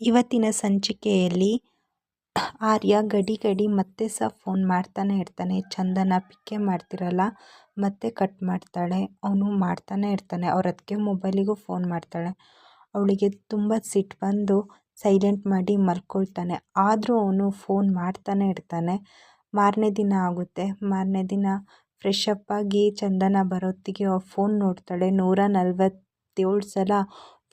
ಇವತ್ತಿನ ಸಂಚಿಕೆಯಲ್ಲಿ ಆರ್ಯ ಗಡಿ ಗಡಿ ಮತ್ತೆ ಸಹ ಫೋನ್ ಮಾಡ್ತಾನೆ ಇರ್ತಾನೆ. ಚಂದನ ಪಿಕ್ಕೆ ಮಾಡ್ತಿರಲ್ಲ, ಮತ್ತೆ ಕಟ್ ಮಾಡ್ತಾಳೆ. ಅವನು ಮಾಡ್ತಾನೆ ಇರ್ತಾನೆ. ಅವ್ರ ಅದಕ್ಕೆ ಮೊಬೈಲಿಗೂ ಫೋನ್ ಮಾಡ್ತಾಳೆ. ಅವಳಿಗೆ ತುಂಬ ಸಿಟ್ಟು ಬಂದು ಸೈಲೆಂಟ್ ಮಾಡಿ ಮಲ್ಕೊಳ್ತಾನೆ. ಆದರೂ ಅವನು ಫೋನ್ ಮಾಡ್ತಾನೆ ಇರ್ತಾನೆ. ಮಾರನೇ ದಿನ ಆಗುತ್ತೆ. ಮಾರನೇ ದಿನ ಫ್ರೆಶ್ ಅಪ್ ಆಗಿ ಚಂದನ ಬರೋತ್ತಿಗೆ ಫೋನ್ ನೋಡ್ತಾಳೆ. ನೂರ ನಲ್ವತ್ತೇಳು ಸಲ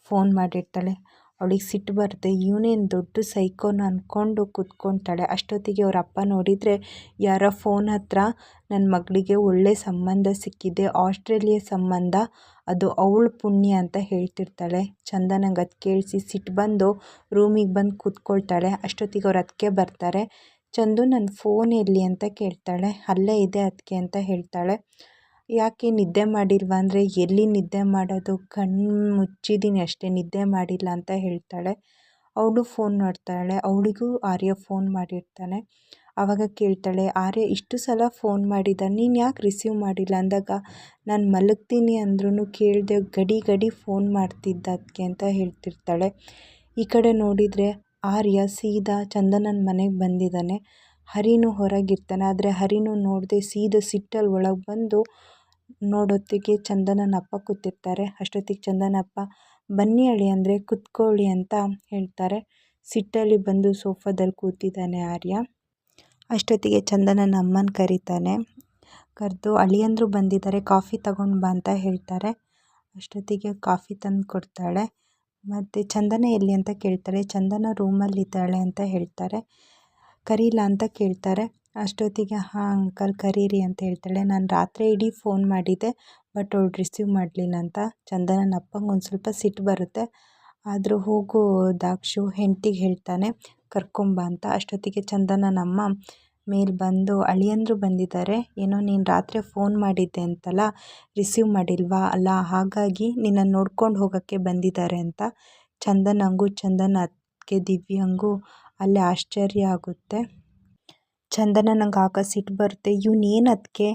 ಫೋನ್ ಮಾಡಿರ್ತಾಳೆ. ಅವಳಿಗೆ ಸಿಟ್ಟು ಬರುತ್ತೆ. ಇವನೇನು ದೊಡ್ಡ ಸೈಕೋನ ಅಂದ್ಕೊಂಡು ಕೂತ್ಕೊತಾಳೆ ಅಷ್ಟೊತ್ತಿಗೆ ಅವ್ರ ಅಪ್ಪ ನೋಡಿದರೆ, ಯಾರೋ ಫೋನ್ ಹತ್ರ ನನ್ನ ಮಗಳಿಗೆ ಒಳ್ಳೆ ಸಂಬಂಧ ಸಿಕ್ಕಿದೆ. ಆಸ್ಟ್ರೇಲಿಯಾ ಸಂಬಂಧ. ಅದು ಅವಳು ಪುಣ್ಯ ಅಂತ ಹೇಳ್ತಿರ್ತಾಳೆ. ಚಂದನಂಗೆ ಅದು ಕೇಳಿಸಿ ಸಿಟ್ಟು ಬಂದು ರೂಮಿಗೆ ಬಂದು ಕೂತ್ಕೊಳ್ತಾಳೆ. ಅಷ್ಟೊತ್ತಿಗೆ ಅವ್ರು ಅದಕ್ಕೆ ಬರ್ತಾರೆ. ಚಂದು ನನ್ನ ಫೋನ್ ಎಲ್ಲಿ? ಅಂತ ಕೇಳ್ತಾಳೆ. ಅಲ್ಲೇ ಇದೆ ಅದಕ್ಕೆ ಅಂತ ಹೇಳ್ತಾಳೆ. ಯಾಕೆ ನಿದ್ದೆ ಮಾಡಿಲ್ವಾ? ಅಂದರೆ ಎಲ್ಲಿ ನಿದ್ದೆ ಮಾಡೋದು? ಕಣ್ಣು ಮುಚ್ಚಿದ್ದೀನಿ ಅಷ್ಟೇ, ನಿದ್ದೆ ಮಾಡಿಲ್ಲ ಅಂತ ಹೇಳ್ತಾಳೆ. ಅವಳು ಫೋನ್ ಮಾಡ್ತಾಳೆ ಅವಳಿಗೂ ಆರ್ಯ ಫೋನ್ ಮಾಡಿರ್ತಾನೆ. ಆವಾಗ ಕೇಳ್ತಾಳೆ, ಆರ್ಯ, ಇಷ್ಟು ಸಲ ಫೋನ್ ಮಾಡಿದ? ನೀನು ಯಾಕೆ ರಿಸೀವ್ ಮಾಡಿಲ್ಲ? ಅಂದಾಗ, ನಾನು ಮಲಗ್ತೀನಿ ಅಂದ್ರೂ ಕೇಳಿದೆ ಗಡಿ ಗಡಿ ಫೋನ್ ಮಾಡ್ತಿದ್ದಕ್ಕೆ ಅಂತ ಹೇಳ್ತಿರ್ತಾಳೆ. ಈ ಕಡೆ ನೋಡಿದರೆ ಆರ್ಯ ಸೀದಾ ಚಂದನನ ಮನೆಗೆ ಬಂದಿದ್ದಾನೆ. ಹರಿನು ಹೊರಗಿರ್ತಾನೆ. ಆದರೆ ಹರಿನು ನೋಡದೆ ಸೀದಾ ಸಿಟ್ಟಲ್ಲಿ ಒಳಗೆ ಬಂದು ನೋಡೋತ್ತಿಗೆ ಚಂದನನ ಅಪ್ಪ ಕೂತಿರ್ತಾರೆ. ಅಷ್ಟೊತ್ತಿಗೆ ಚಂದನ ಅಪ್ಪ ಬನ್ನಿ ಅಂದರೆ ಕುತ್ಕೊಳ್ಳಿ ಅಂತ ಹೇಳ್ತಾರೆ. ಸಿಟ್ಟಲ್ಲಿ ಬಂದು ಸೋಫಾದಲ್ಲಿ ಕೂತಿದ್ದಾನೆ ಆರ್ಯ. ಅಷ್ಟೊತ್ತಿಗೆ ಚಂದನನ ಅಮ್ಮನ ಕರೀತಾನೆ. ಕರೆದು ಅಳಿಯಂದರು ಬಂದಿದ್ದಾರೆ, ಕಾಫಿ ತಗೊಂಡು ಬಾ ಅಂತ ಹೇಳ್ತಾರೆ. ಅಷ್ಟೊತ್ತಿಗೆ ಕಾಫಿ ತಂದು ಕೊಡ್ತಾಳೆ. ಮತ್ತು ಚಂದನ ಎಲ್ಲಿ ಅಂತ ಕೇಳ್ತಾಳೆ ಚಂದನ ರೂಮಲ್ಲಿದ್ದಾಳೆ ಅಂತ ಹೇಳ್ತಾರೆ. ಕರೀಲಾ ಅಂತ ಕೇಳ್ತಾರೆ. ಅಷ್ಟೊತ್ತಿಗೆ, ಹಾಂ, ಅಂಕಲ್ ಕರೀರಿ ಅಂತ ಹೇಳ್ತಾಳೆ. ನಾನು ರಾತ್ರಿ ಇಡೀ ಫೋನ್ ಮಾಡಿದ್ದೆ, ಬಟ್ ಅವ್ಳು ರಿಸೀವ್ ಮಾಡಲಿಲ್ಲ ಅಂತ. ಚಂದನನ ಅಪ್ಪಂಗೆ ಒಂದು ಸ್ವಲ್ಪ ಸಿಟ್ಟು ಬರುತ್ತೆ. ಆದರೂ ಹೋಗು, ದಾಕ್ಷು ಹೆಂಡ್ತಿಗೆ ಹೇಳ್ತಾನೆ, ಕರ್ಕೊಂಬ ಅಂತ. ಅಷ್ಟೊತ್ತಿಗೆ ಚಂದನನ ಅಮ್ಮ ಮೇಲೆ ಬಂದು, ಅಳಿಯಂದರು ಬಂದಿದ್ದಾರೆ. ಏನೋ ನೀನು ರಾತ್ರಿ ಫೋನ್ ಮಾಡಿದ್ದೆ ಅಂತಲ್ಲ, ರಿಸೀವ್ ಮಾಡಿಲ್ವಾ? ಅಲ್ಲ, ಹಾಗಾಗಿ ನಿನ್ನನ್ನು ನೋಡ್ಕೊಂಡು ಹೋಗೋಕ್ಕೆ ಬಂದಿದ್ದಾರೆ ಅಂತ. ಚಂದನಂಗೂ ಚಂದನ ಅದಕ್ಕೆ ದಿವ್ಯಂಗೂ, ಅಲ್ಲಿ ಆಶ್ಚರ್ಯ ಆಗುತ್ತೆ. ಚಂದನ ನಂಗೆ ಆಗ ಸಿಟ್ಟು ಬರುತ್ತೆ. ಏನು ಅದಕ್ಕೆ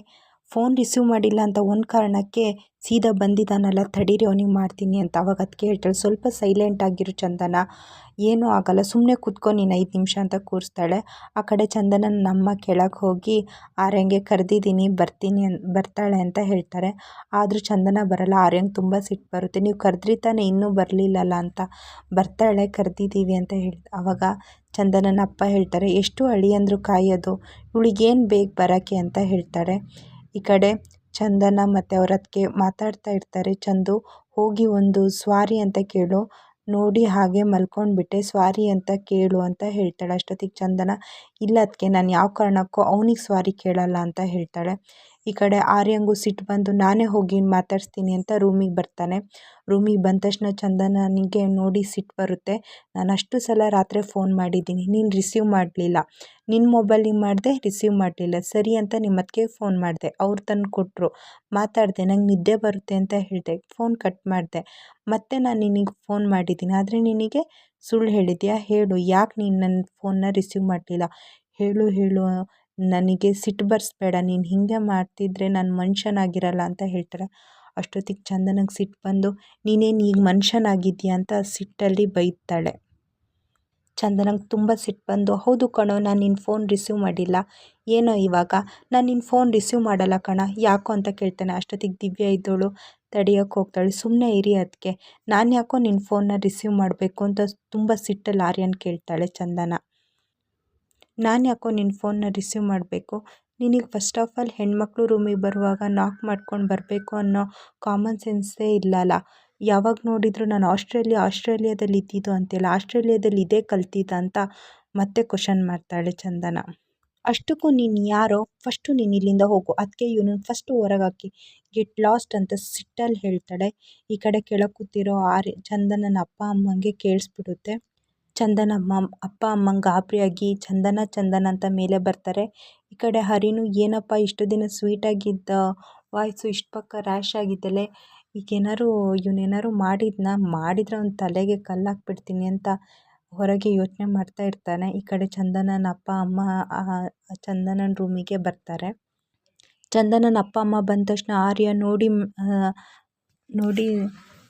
ಫೋನ್ ರಿಸೀವ್ ಮಾಡಿಲ್ಲ ಅಂತ ಒಂದು ಕಾರಣಕ್ಕೆ ಸೀದಾ ಬಂದಿದ್ದಾನಲ್ಲ, ತಡೀರಿ ಅವನಿಗೆ ಮಾಡ್ತೀನಿ ಅಂತ ಅವಾಗ ಅದಕ್ಕೆ ಹೇಳ್ತಾಳೆ ಸ್ವಲ್ಪ ಸೈಲೆಂಟ್ ಆಗಿರು ಚಂದನ. ಏನೂ ಆಗಲ್ಲ ಸುಮ್ಮನೆ ಕೂತ್ಕೊ, ನೀನು ಐದು ನಿಮಿಷ ಅಂತ ಕೂರಿಸ್ತಾಳೆ. ಆ ಕಡೆ ಚಂದನ ನಮ್ಮ ಕೆಳಗೆ ಹೋಗಿ, ಆರ್ಯಂಗೆ ಕರೆದಿದ್ದೀನಿ, ಬರ್ತೀನಿ ಅನ್, ಬರ್ತಾಳೆ ಅಂತ ಹೇಳ್ತಾರೆ. ಆದರೂ ಚಂದನ ಬರಲ್ಲ, ಆರ್ಯಂಗೆ ತುಂಬ ಸಿಟ್ಟು ಬರುತ್ತೆ. ನೀವು ಕರೆದ್ರಿ ತಾನೇ ಇನ್ನೂ ಬರಲಿಲ್ಲಲ್ಲ ಅಂತ ಬರ್ತಾಳೆ ಕರೆದಿದ್ದೀವಿ ಅಂತ ಹೇಳಿ, ಅವಾಗ ಚಂದನನ ಅಪ್ಪ ಹೇಳ್ತಾರೆ, ಎಷ್ಟು ಅಳಿಯಂದ್ರು ಕಾಯೋದು ಇವಳಿಗೇನು ಬೇಗ ಬರೋಕ್ಕೆ? ಅಂತ ಹೇಳ್ತಾರೆ. ಈ ಕಡೆ ಚಂದನ ಮತ್ತು ಅವ್ರ ಅದಕ್ಕೆ ಮಾತಾಡ್ತಾ ಇರ್ತಾರೆ. ಚಂದು, ಹೋಗಿ ಒಂದು ಸ್ವಾರಿ ಅಂತ ಕೇಳು. ನೋಡಿ ಹಾಗೆ ಮಲ್ಕೊಂಡ್ಬಿಟ್ಟೆ. ಸ್ವಾರಿ ಅಂತ ಕೇಳು ಅಂತ ಹೇಳ್ತಾಳೆ. ಅಷ್ಟೊತ್ತಿಗೆ ಚಂದನ, ಇಲ್ಲ ಅದಕ್ಕೆ ನಾನು ಯಾವ ಕಾರಣಕ್ಕೂ ಅವನಿಗೆ ಸ್ವಾರಿ ಕೇಳಲ್ಲ ಅಂತ ಹೇಳ್ತಾಳೆ. ಈ ಕಡೆ ಆರ್ಯಂಗೂ ಸಿಟ್ಟು ಬಂದು ನಾನೇ ಹೋಗಿ ಮಾತಾಡಿಸ್ತೀನಿ ಅಂತ ರೂಮಿಗೆ ಬರ್ತಾನೆ. ರೂಮಿಗೆ ಬಂದ ತಕ್ಷಣ ಚಂದನನಿಗೆ ನೋಡಿ ಸಿಟ್ಟು ಬರುತ್ತೆ. ನಾನು ಅಷ್ಟು ಸಲ ರಾತ್ರಿ ಫೋನ್ ಮಾಡಿದ್ದೀನಿ. ನೀನು ರಿಸೀವ್ ಮಾಡಲಿಲ್ಲ. ನಿನ್ನ ಮೊಬೈಲಿಗೆ ಮಾಡಿದೆ, ರಿಸೀವ್ ಮಾಡಲಿಲ್ಲ. ಸರಿ ಅಂತ ನಿಮ್ಮ ಅದಕ್ಕೆ ಫೋನ್ ಮಾಡಿದೆ. ಅವ್ರು ತಂದು ಕೊಟ್ಟರು ಮಾತಾಡಿದೆ, ನಂಗೆ ನಿದ್ದೆ ಬರುತ್ತೆ ಅಂತ ಹೇಳಿದೆ. ಫೋನ್ ಕಟ್ ಮಾಡಿದೆ. ಮತ್ತೆ ನಾನು ನಿನಗೆ ಫೋನ್ ಮಾಡಿದ್ದೀನಿ. ಆದರೆ ನಿನಗೆ ಸುಳ್ಳು ಹೇಳಿದ್ಯಾ? ಹೇಳು. ಯಾಕೆ ನೀನು ನನ್ನ ಫೋನ್ನ ರಿಸೀವ್ ಮಾಡಲಿಲ್ಲ? ಹೇಳು ಹೇಳು ನನಗೆ ಸಿಟ್ಟು ಬರ್ಸ್ಬೇಡ, ನೀನು ಹೀಗೆ ಮಾಡ್ತಿದ್ರೆ ನಾನು ಮನುಷ್ಯನಾಗಿರಲ್ಲ ಅಂತ ಹೇಳ್ತಾರೆ. ಅಷ್ಟೊತ್ತಿಗೆ ಚಂದನಗೆ ಸಿಟ್ಟು ಬಂದು, ನೀನೇನು ಈಗ ಮನುಷ್ಯನಾಗಿದ್ಯಾ ಅಂತ ಸಿಟ್ಟಲ್ಲಿ ಬೈತಾಳೆ. ಚಂದನಂಗೆ ತುಂಬ ಸಿಟ್ಟು ಬಂದು, ಹೌದು ಕಣೋ, ನಾನು ನಿನ್ನ ಫೋನ್ ರಿಸೀವ್ ಮಾಡಿಲ್ಲ. ಏನೋ ಇವಾಗ? ನಾನು ನಿನ್ನ ಫೋನ್ ರಿಸೀವ್ ಮಾಡಲ್ಲ ಕಣ, ಯಾಕೋ ಅಂತ ಕೇಳ್ತಾನೆ. ಅಷ್ಟೊತ್ತಿಗೆ ದಿವ್ಯ ಇದ್ದೋಳು ತಡಿಯೋಕ್ಕೆ ಹೋಗ್ತಾಳೆ. ಸುಮ್ಮನೆ ಇರಿ ಅದಕ್ಕೆ ನಾನು ಯಾಕೋ ನಿನ್ನ ಫೋನ್ನ ರಿಸೀವ್ ಮಾಡಬೇಕು ಅಂತ ತುಂಬ ಸಿಟ್ಟಲ್ಲಿ ಆರ್ಯನ್ ಕೇಳ್ತಾಳೆ ಚಂದನ. ನಾನು ಯಾಕೋ ನಿನ್ನ ಫೋನ್ನ ರಿಸೀವ್ ಮಾಡಬೇಕು? ನಿನಗೆ ಫಸ್ಟ್ ಆಫ್ ಆಲ್ ಹೆಣ್ಮಕ್ಳು ರೂಮಿಗೆ ಬರುವಾಗ ನಾಕ್ ಮಾಡ್ಕೊಂಡು ಬರಬೇಕು ಅನ್ನೋ ಕಾಮನ್ ಸೆನ್ಸೇ ಇಲ್ಲಲ್ಲ. ಯಾವಾಗ ನೋಡಿದರೂ ನಾನು ಆಸ್ಟ್ರೇಲಿಯಾ, ಆಸ್ಟ್ರೇಲಿಯಾದಲ್ಲಿ ಇದ್ದಿದ್ದು ಅಂತೆಲ್ಲ. ಆಸ್ಟ್ರೇಲಿಯಾದಲ್ಲಿ ಇದೇ ಕಲ್ತಿದ್ದ ಅಂತ ಮತ್ತೆ ಕ್ವಶನ್ ಮಾಡ್ತಾಳೆ ಚಂದನ. ಅಷ್ಟಕ್ಕೂ ನೀನು ಯಾರೋ ಫಸ್ಟು ನೀನು ಇಲ್ಲಿಂದ ಹೋಗು. ಅದಕ್ಕೆ ಇವನು ಫಸ್ಟು ಹೊರಗಾಕಿ ಗೆಟ್ ಲಾಸ್ಟ್ ಅಂತ ಸಿಟ್ಟಲ್ಲಿ ಹೇಳ್ತಾಳೆ. ಈ ಕಡೆ ಕೆಳಗೆ ಕೂತಿರೋ ಆರ್ಯ ಚಂದನನ ಅಪ್ಪ, ಅಮ್ಮಂಗೆ ಕೇಳಿಸ್ಬಿಡುತ್ತೆ. ಚಂದನ ಅಮ್ಮ ಅಪ್ಪ ಅಮ್ಮಂಗೆ ಗಾಬರಿಯಾಗಿ ಚಂದನ ಚಂದನ ಅಂತ ಮೇಲೆ ಬರ್ತಾರೆ. ಈ ಕಡೆ ಹರಿನು, ಏನಪ್ಪ ಇಷ್ಟು ದಿನ ಸ್ವೀಟಾಗಿದ್ದ ವಾಯ್ಸು ಇಷ್ಟು ಪಕ್ಕ ರ್ಯಾಶ್ ಆಗಿದ್ದಲೆ? ಈಗೇನಾದ್ರು ಇವನೇನಾದ್ರು ಮಾಡಿದ್ನ? ಮಾಡಿದರೆ ಅವ್ನ ತಲೆಗೆ ಕಲ್ಲು ಹಾಕ್ಬಿಡ್ತೀನಿ ಅಂತ ಹೊರಗೆ ಯೋಚನೆ ಮಾಡ್ತಾ ಇರ್ತಾನೆ. ಈ ಕಡೆ ಚಂದನನ ಅಪ್ಪ ಅಮ್ಮ ಚಂದನನ ರೂಮಿಗೆ ಬರ್ತಾರೆ. ಚಂದನನ ಅಪ್ಪ ಅಮ್ಮ ಬಂದ ತಕ್ಷಣ ಆರ್ಯ ನೋಡಿ ನೋಡಿ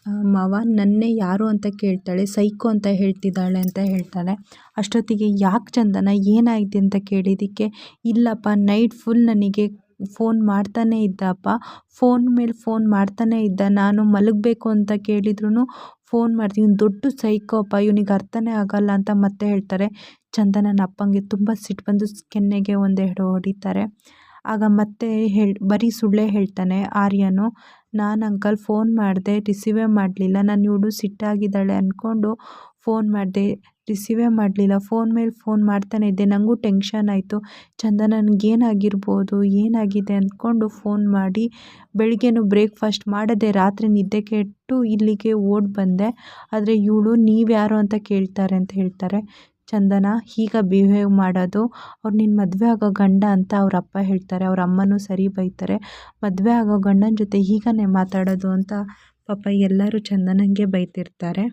ಮಾವ, ನನ್ನೇ ಯಾರು ಅಂತ ಕೇಳ್ತಾಳೆ, ಸೈಕೋ ಅಂತ ಹೇಳ್ತಿದ್ದಾಳೆ ಅಂತ ಹೇಳ್ತಾಳೆ. ಅಷ್ಟೊತ್ತಿಗೆ ಯಾಕೆ ಚಂದನ ಏನಾಗಿದೆ ಅಂತ ಕೇಳಿದ್ದಕ್ಕೆ, ಇಲ್ಲಪ್ಪ, ನೈಟ್ ಫುಲ್ ನನಗೆ ಫೋನ್ ಮಾಡ್ತಾನೇ ಇದ್ದಪ್ಪ. ಫೋನ್ ಮೇಲೆ ಫೋನ್ ಮಾಡ್ತಾನೇ ಇದ್ದ. ನಾನು ಮಲಗಬೇಕು ಅಂತ ಕೇಳಿದ್ರು ಫೋನ್ ಮಾಡ್ತೀನಿ ಇವ್ನು ದೊಡ್ಡ ಸೈಕೋಪ್ಪ ಇವ್ನಿಗೆ ಅರ್ಥನೇ ಆಗಲ್ಲ ಅಂತ ಮತ್ತೆ ಹೇಳ್ತಾರೆ. ಚಂದನನ ಅಪ್ಪಂಗೆ ತುಂಬ ಸಿಟ್ಟು ಬಂದು ಕೆನ್ನೆಗೆ ಒಂದೆರಡು ಹೊಡಿತಾರೆ. ಆಗ ಮತ್ತೆ ಹೇಳಿ, ಬರೀ ಸುಳ್ಳೇ ಹೇಳ್ತಾನೆ ಆರ್ಯನು. ನಾನು ಅಂಕಲ್ ಫೋನ್ ಮಾಡಿದೆ, ರಿಸೀವೇ ಮಾಡಲಿಲ್ಲ. ನಾನು ಇವಳು ಸಿಟ್ಟಾಗಿದ್ದಾಳೆ ಅಂದ್ಕೊಂಡು ಫೋನ್ ಮಾಡಿದೆ, ರಿಸೀವೇ ಮಾಡಲಿಲ್ಲ. ಫೋನ್ ಮೇಲೆ ಫೋನ್ ಮಾಡ್ತಾನೆ ಇದ್ದೆ. ನನಗೂ ಟೆನ್ಷನ್ ಆಯಿತು. ಚಂದ, ನನಗೇನಾಗಿರ್ಬೋದು, ಏನಾಗಿದೆ ಅಂದ್ಕೊಂಡು ಫೋನ್ ಮಾಡಿ ಬೆಳಿಗ್ಗೆನೂ ಬ್ರೇಕ್ಫಾಸ್ಟ್ ಮಾಡದೆ, ರಾತ್ರಿ ನಿದ್ದೆ ಕೆಟ್ಟು ಇಲ್ಲಿಗೆ ಓಡಿ ಬಂದೆ. ಆದರೆ ಇವಳು, ನೀವ್ಯಾರು ಅಂತ ಕೇಳ್ತಾರೆ ಅಂತ ಹೇಳ್ತಾರೆ. ಚಂದನ, ಹೀಗೆ ಬಿಹೇವ್ ಮಾಡೋದು, ಅವ್ರು ನಿನ್ನ ಮದುವೆ ಆಗೋ ಗಂಡ ಅಂತ ಅವ್ರ ಅಪ್ಪ ಹೇಳ್ತಾರೆ, ಅವ್ರ ಅಮ್ಮನೂ ಸರಿ ಬೈತಾರೆ, ಮದುವೆ ಆಗೋ ಗಂಡನ ಜೊತೆ ಹೀಗನೇ ಮಾತಾಡೋದು ಅಂತ ಪಾಪ ಎಲ್ಲರೂ ಚಂದನಂಗೆ ಬೈತಿರ್ತಾರೆ.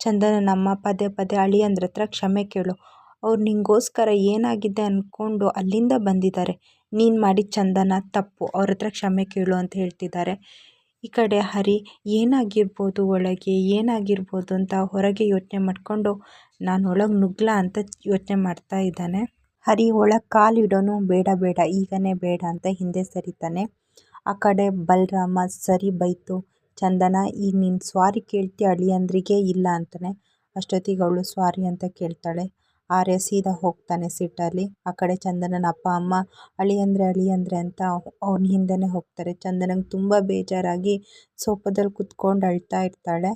ಚಂದನ, ನಮ್ಮ ಪದೇ ಪದೇ ಅಳಿಯಂದ್ರ ಹತ್ರ ಕ್ಷಮೆ ಕೇಳು. ಅವ್ರು ನಿಂಗೋಸ್ಕರ ಏನಾಗಿದೆ ಅಂದ್ಕೊಂಡು ಅಲ್ಲಿಂದ ಬಂದಿದ್ದಾರೆ. ನೀನು ಮಾಡಿದ ಚಂದನ ತಪ್ಪು, ಅವ್ರ ಹತ್ರ ಕ್ಷಮೆ ಕೇಳು ಅಂತ ಹೇಳ್ತಿದ್ದಾರೆ. ಈ ಕಡೆ ಹರಿ, ಏನಾಗಿರ್ಬೋದು ಒಳಗೆ, ಏನಾಗಿರ್ಬೋದು ಅಂತ ಹೊರಗೆ ಯೋಚನೆ ಮಾಡಿಕೊಂಡು ನಾನು ಒಳಗೆ ನುಗ್ಗಲ ಅಂತ ಯೋಚನೆ ಮಾಡ್ತಾ ಇದ್ದಾನೆ. ಹರಿ, ಒಳಗೆ ಕಾಲಿಡೋನು ಬೇಡ ಬೇಡ, ಈಗನೇ ಬೇಡ ಅಂತ ಹಿಂದೆ ಸರಿತಾನೆ. ಆ ಕಡೆ ಬಲರಾಮ, ಸರಿ ಬೈತು. ಚಂದನ, ಈಗ ನೀನು ಸ್ವಾರಿ ಕೇಳ್ತಿ ಅಳಿಯಂದ್ರಿಗೆ ಇಲ್ಲ ಅಂತಾನೆ. ಅಷ್ಟೊತ್ತಿಗೆ ಅವಳು ಸ್ವಾರಿ ಅಂತ ಕೇಳ್ತಾಳೆ. ಆರ್ಯ ಸೀದಾ ಹೋಗ್ತಾನೆ ಸಿಟ್ಟಲ್ಲಿ. ಆ ಕಡೆ ಚಂದನನ ಅಪ್ಪ, ಅಮ್ಮ, ಅಳಿಯಂದ್ರೆ ಅಳಿಯಂದ್ರೆ ಅಂತ ಅವನ ಹಿಂದೆನೇ ಹೋಗ್ತಾರೆ. ಚಂದನಂಗೆ ತುಂಬ ಬೇಜಾರಾಗಿ ಸೋಪದಲ್ಲಿ ಕುತ್ಕೊಂಡು ಅಳ್ತಾ ಇರ್ತಾಳೆ.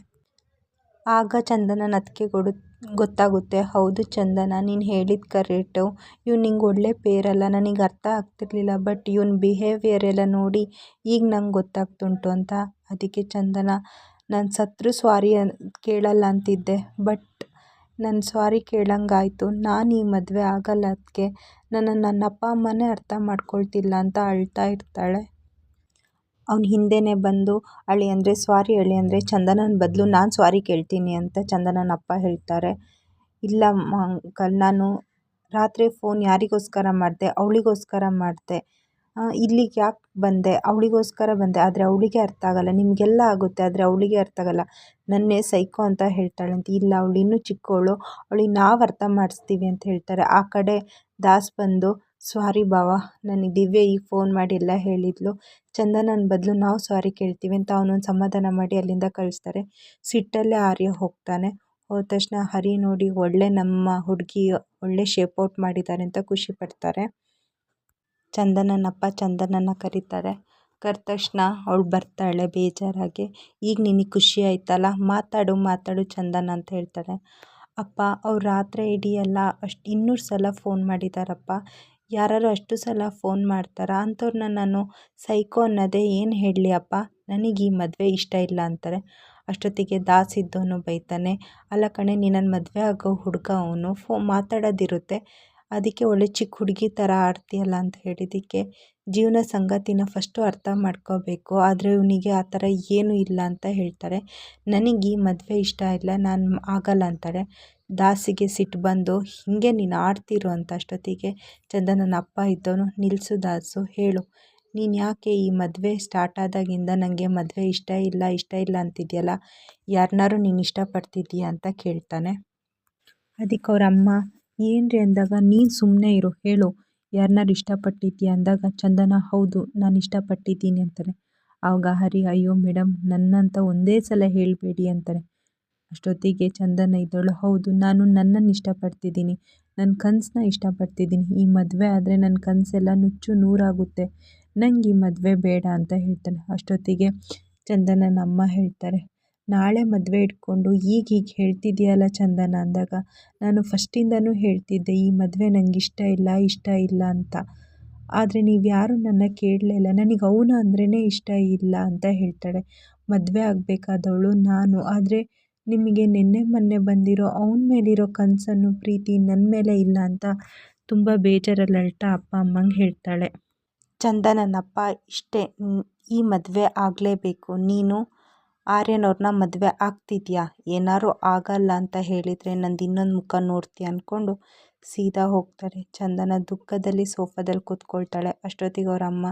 ಆಗ ಚಂದನ ನತ್ಕೆಗೊಡು ಕೊಡು ಗೊತ್ತಾಗುತ್ತೆ. ಹೌದು ಚಂದನ, ನೀನು ಹೇಳಿದ ಕರೆಕ್ಟು. ಇವ್ನು ನಿಂಗೆ ಒಳ್ಳೆ ಪೇರಲ್ಲ, ನನಗೆ ಅರ್ಥ ಆಗ್ತಿರ್ಲಿಲ್ಲ, ಬಟ್ ಇವ್ನ ಬಿಹೇವಿಯರ್ ಎಲ್ಲ ನೋಡಿ ಈಗ ನಂಗೆ ಗೊತ್ತಾಗ್ತುಂಟು ಅಂತ. ಅದಕ್ಕೆ ಚಂದನ, ನಾನು ಸತ್ರು ಸ್ವಾರಿ ಕೇಳಲ್ಲ ಅಂತಿದ್ದೆ, ಬಟ್ ನಾನು ಸ್ವಾರಿ ಕೇಳಂಗಾಯಿತು. ನಾನು ಈ ಮದುವೆ ಆಗಲ್ಲ ಅದಕ್ಕೆ ನನ್ನ ನನ್ನ ಅಪ್ಪ ಅಮ್ಮನೇ ಅರ್ಥ ಮಾಡ್ಕೊಳ್ತಿಲ್ಲ ಅಂತ ಅಳ್ತಾ ಇರ್ತಾಳೆ. ಅವ್ನ ಹಿಂದೆನೆ ಬಂದು, ಅಳಿ ಅಂದರೆ ಸ್ವಾರಿ ಅಳಿ ಅಂದರೆ ಚಂದನನ ಬದಲು ನಾನು ಸ್ವಾರಿ ಕೇಳ್ತೀನಿ ಅಂತ ಚಂದನನ ಅಪ್ಪ ಹೇಳ್ತಾರೆ. ಇಲ್ಲ ಅಂಕಲ್, ನಾನು ರಾತ್ರಿ ಫೋನ್ ಯಾರಿಗೋಸ್ಕರ ಮಾಡಿದೆ? ಅವಳಿಗೋಸ್ಕರ ಮಾಡಿದೆ. ಇಲ್ಲಿಗೆ ಯಾಕೆ ಬಂದೆ? ಅವಳಿಗೋಸ್ಕರ ಬಂದೆ. ಆದರೆ ಅವಳಿಗೆ ಅರ್ಥ ಆಗಲ್ಲ. ನಿಮಗೆಲ್ಲ ಆಗುತ್ತೆ, ಆದರೆ ಅವಳಿಗೆ ಅರ್ಥ ಆಗಲ್ಲ. ನನ್ನೇ ಸೈಕೋ ಅಂತ ಹೇಳ್ತಾಳಂತೆ. ಇಲ್ಲ, ಅವಳು ಇನ್ನೂ ಚಿಕ್ಕವಳು ಅವಳಿಗೆ ನಾವು ಅರ್ಥ ಮಾಡಿಸ್ತೀವಿ ಅಂತ ಹೇಳ್ತಾರೆ. ಆ ಕಡೆ ದಾಸ್ ಬಂದು ಸ್ವಾರಿ ಭಾವ ನನಗೆ ದಿವ್ಯ ಈಗ ಫೋನ್ ಮಾಡಿ ಎಲ್ಲ ಹೇಳಿದ್ಲು. ಚಂದನನ ಬದಲು ನಾವು ಸ್ವಾರಿ ಕೇಳ್ತೀವಿ ಅಂತ ಅವನೊಂದು ಸಮಾಧಾನ ಮಾಡಿ ಅಲ್ಲಿಂದ ಕಳಿಸ್ತಾರೆ. ಸಿಟ್ಟಲ್ಲೇ ಆರ್ಯ ಹೋಗ್ತಾನೆ. ಹೋದ ತಕ್ಷಣ ಹರಿ ನೋಡಿ ಒಳ್ಳೆ ನಮ್ಮ ಹುಡುಗಿ ಒಳ್ಳೆ ಶೇಪ್ ಔಟ್ ಮಾಡಿದ್ದಾರೆ ಅಂತ ಖುಷಿ ಪಡ್ತಾರೆ. ಚಂದನನಪ್ಪ ಚಂದನನ ಕರೀತಾರೆ. ಕರೆದ ತಕ್ಷಣ ಅವಳು ಬರ್ತಾಳೆ ಬೇಜಾರಾಗಿ. ಈಗ ನಿನಗೆ ಖುಷಿ ಆಯ್ತಲ್ಲ, ಮಾತಾಡು ಮಾತಾಡು ಚಂದನ ಅಂತ ಹೇಳ್ತಾಳೆ. ಅಪ್ಪ, ಅವ್ರು ರಾತ್ರಿ ಇಡೀ ಎಲ್ಲ ಅಷ್ಟು ಇನ್ನೂರು ಸಲ ಫೋನ್ ಮಾಡಿದಾರಪ್ಪ. ಯಾರಾದ್ರು ಅಷ್ಟು ಸಲ ಫೋನ್ ಮಾಡ್ತಾರಾ? ಅಂಥವ್ರನ್ನ ನಾನು ಸೈಕೋ ಅನ್ನೋದೇ ಏನು ಹೇಳಲಿ ಅಪ್ಪ, ನನಗೆ ಈ ಮದುವೆ ಇಷ್ಟ ಇಲ್ಲ ಅಂತಾರೆ. ಅಷ್ಟೊತ್ತಿಗೆ ದಾಸ್ ಇದ್ದವನು ಬೈತಾನೆ, ಅಲ್ಲ ಕಣೆ ನಿನ್ನನ್ನು ಮದುವೆ ಆಗೋ ಹುಡುಗ ಅವನು, ಫೋ, ಮಾತಾಡೋದಿರುತ್ತೆ. ಅದಕ್ಕೆ ಒಳ್ಳೆ ಚಿಕ್ಕ ಹುಡುಗಿ ಥರ ಆಡ್ತೀಯಲ್ಲ ಅಂತ ಹೇಳಿದ್ದಕ್ಕೆ ಜೀವನ ಸಂಗತಿನ ಫಸ್ಟು ಅರ್ಥ ಮಾಡ್ಕೋಬೇಕು. ಆದರೆ ಇವನಿಗೆ ಆ ಥರ ಏನೂ ಇಲ್ಲ ಅಂತ ಹೇಳ್ತಾರೆ. ನನಗೆ ಈ ಮದುವೆ ಇಷ್ಟ ಇಲ್ಲ, ನಾನು ಆಗಲ್ಲ ಅಂತಾಳೆ ದಾಸಿಗೆ ಸಿಟ್ಟು ಬಂದು, ಹಿಂಗೆ ನೀನು ಆಡ್ತಿರು ಅಂತ ಅಷ್ಟೊತ್ತಿಗೆ ಚಂದನನ ಅಪ್ಪ ಇದ್ದವನು ನಿಲ್ಲಿಸು ದಾಸು, ಹೇಳು. ನೀನು ಯಾಕೆ ಈ ಮದುವೆ ಸ್ಟಾರ್ಟ್ ಆದಾಗಿಂದ ನನಗೆ ಮದುವೆ ಇಷ್ಟ ಇಲ್ಲ ಇಷ್ಟ ಇಲ್ಲ ಅಂತಿದೆಯಲ್ಲ? ಯಾರನ್ನಾರು ನೀನು ಇಷ್ಟಪಡ್ತಿದ್ದೀಯಾ ಅಂತ ಕೇಳ್ತಾನೆ. ಅದಕ್ಕೆ ಅವ್ರ ಅಮ್ಮ, ಏನ್ರಿ ಅಂದಾಗ, ನೀನು ಸುಮ್ಮನೆ ಇರು, ಹೇಳು. ಯಾರನ್ನಾರು ಇಷ್ಟಪಟ್ಟಿದ್ದೀಯಾ ಅಂದಾಗ, ಚಂದನ, ಹೌದು, ನಾನು ಇಷ್ಟಪಟ್ಟಿದ್ದೀನಿ ಅಂತಾನೆ. ಆವಾಗ ಹರಿ, ಅಯ್ಯೋ ಮೇಡಮ್ ನನ್ನಂತ ಒಂದೇ ಸಲ ಹೇಳಬೇಡಿ ಅಂತಾರೆ ಅಷ್ಟೊತ್ತಿಗೆ ಚಂದನ ಇದ್ದಳು. ಹೌದು, ನಾನು ನನ್ನನ್ನು ಇಷ್ಟಪಡ್ತಿದ್ದೀನಿ. ನನ್ನ ಕನಸನ್ನ ಇಷ್ಟಪಡ್ತಿದ್ದೀನಿ. ಈ ಮದುವೆ ಆದರೆ ನನ್ನ ಕನಸೆಲ್ಲ ನುಚ್ಚು ನೂರಾಗುತ್ತೆ. ನಂಗೆ ಈ ಮದುವೆ ಬೇಡ ಅಂತ ಹೇಳ್ತಾನೆ ಅಷ್ಟೊತ್ತಿಗೆ ಚಂದನನ ಅಮ್ಮ ಹೇಳ್ತಾರೆ, ನಾಳೆ ಮದುವೆ ಇಟ್ಕೊಂಡು ಈಗ ಹೀಗೆ ಹೇಳ್ತಿದ್ದೀಯಲ್ಲ ಚಂದನ ಅಂದಾಗ, ನಾನು ಫಸ್ಟಿಂದನೂ ಹೇಳ್ತಿದ್ದೆ, ಈ ಮದುವೆ ನಂಗೆ ಇಷ್ಟ ಇಲ್ಲ ಇಷ್ಟ ಇಲ್ಲ ಅಂತ. ಆದರೆ ನೀವು ಯಾರೂ ನನ್ನ ಕೇಳಲೇ ಇಲ್ಲ. ನನಗೆ ಅವನು ಅಂದ್ರೇ ಇಷ್ಟ ಇಲ್ಲ ಅಂತ ಹೇಳ್ತಾಳೆ. ಮದುವೆ ಆಗಬೇಕಾದವಳು ನಾನು. ಆದರೆ ನಿಮಗೆ ನಿನ್ನೆ ಮೊನ್ನೆ ಬಂದಿರೋ, ಅವನ ಮೇಲಿರೋ ಕನಸನ್ನು ಪ್ರೀತಿ ನನ್ನ ಮೇಲೆ ಇಲ್ಲ ಅಂತ ತುಂಬ ಬೇಜಾರಲ್ಲಿ ಅಳ್ತಾ ಅಪ್ಪ ಅಮ್ಮಂಗೆ ಹೇಳ್ತಾಳೆ. ಚಂದನನಪ್ಪ, ಇಷ್ಟೇ ಈ ಮದುವೆ ಆಗಲೇಬೇಕು. ನೀನು ಆರ್ಯನವ್ರನ್ನ ಮದುವೆ ಆಗ್ತಿದ್ಯಾ? ಏನಾರು ಆಗಲ್ಲ ಅಂತ ಹೇಳಿದರೆ ನಂದು ಇನ್ನೊಂದು ಮುಖ ನೋಡ್ತೀಯ ಅಂದ್ಕೊಂಡು ಸೀದಾ ಹೋಗ್ತಾರೆ. ಚಂದನ ದುಃಖದಲ್ಲಿ ಸೋಫಾದಲ್ಲಿ ಕೂತ್ಕೊಳ್ತಾಳೆ. ಅಷ್ಟೊತ್ತಿಗೆ ಅವರ ಅಮ್ಮ,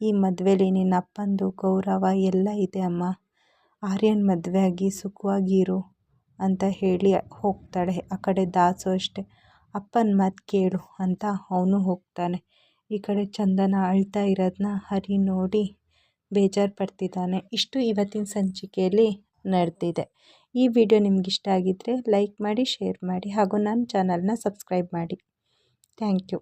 ಈ ಮದುವೆಲಿ ನಿನ್ನ ಅಪ್ಪಂದು ಗೌರವ ಎಲ್ಲ ಇದೆ ಅಮ್ಮ. ಆರ್ಯನ್ ಮದುವೆ ಆಗಿ ಸುಖವಾಗಿರು ಅಂತ ಹೇಳಿ ಹೋಗ್ತಾಳೆ. ಆ ಕಡೆ ದಾಸು ಅಷ್ಟೆ. ಅಪ್ಪನ ಮಾತು ಕೇಳು ಅಂತ ಅವನು ಹೋಗ್ತಾನೆ. ಈ ಕಡೆ ಚಂದನ ಅಳ್ತಾ ಇರೋದನ್ನ ಹರಿ ನೋಡಿ ಬೇಜಾರು ಪಡ್ತಿದ್ದಾನೆ. ಇಷ್ಟು ಇವತ್ತಿನ ಸಂಚಿಕೆಯಲ್ಲಿ ನಡೆದಿದೆ. ಈ ವಿಡಿಯೋ ನಿಮ್ಗೆ ಇಷ್ಟ ಆಗಿದ್ದರೆ ಲೈಕ್ ಮಾಡಿ, ಶೇರ್ ಮಾಡಿ ಹಾಗೂ ನನ್ನ ಚಾನಲ್ನ ಸಬ್ಸ್ಕ್ರೈಬ್ ಮಾಡಿ. Thank you.